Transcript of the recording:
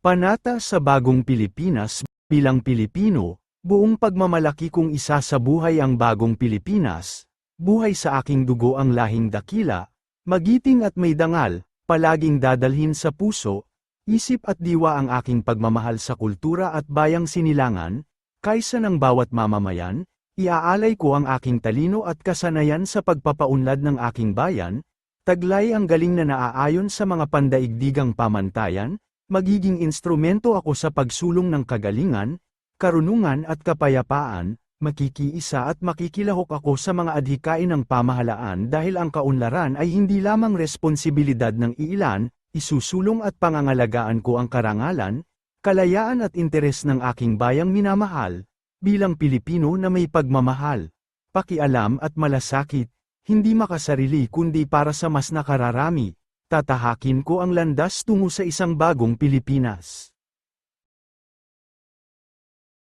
Panata sa Bagong Pilipinas, bilang Pilipino, buong pagmamalaki kong isa sa buhay ang Bagong Pilipinas, buhay sa aking dugo ang lahing dakila, magiting at may dangal, palaging dadalhin sa puso, isip at diwa ang aking pagmamahal sa kultura at bayang sinilangan, kaysa ng bawat mamamayan, iaalay ko ang aking talino at kasanayan sa pagpapaunlad ng aking bayan, taglay ang galing na naaayon sa mga pandaigdigang pamantayan, magiging instrumento ako sa pagsulong ng kagalingan, karunungan at kapayapaan, makikiisa at makikilahok ako sa mga adhikain ng pamahalaan dahil ang kaunlaran ay hindi lamang responsibilidad ng iilan, isusulong at pangangalagaan ko ang karangalan, kalayaan at interes ng aking bayang minamahal, bilang Pilipino na may pagmamahal, pakialam at malasakit, hindi makasarili kundi para sa mas nakararami, tatahakin ko ang landas tungo sa isang bagong Pilipinas.